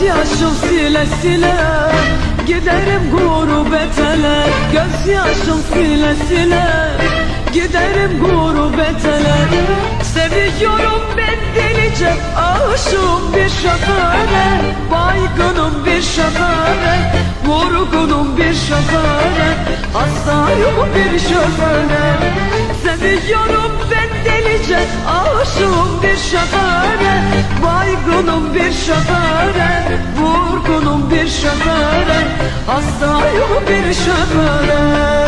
Gözyaşım sile sile Giderim gurbetele. Gözyaşım sile sile Giderim gurbetele. Seviyorum ben delice Aşığım bir şoföre. Baygınım bir şoföre Vurgunum bir şoföre. Hastayım bir şoföre. Seviyorum ben delice Aşığım bir şoföre. Baygınım bir şoföre Vurgunum bir şoföre Hastayım bir şoföre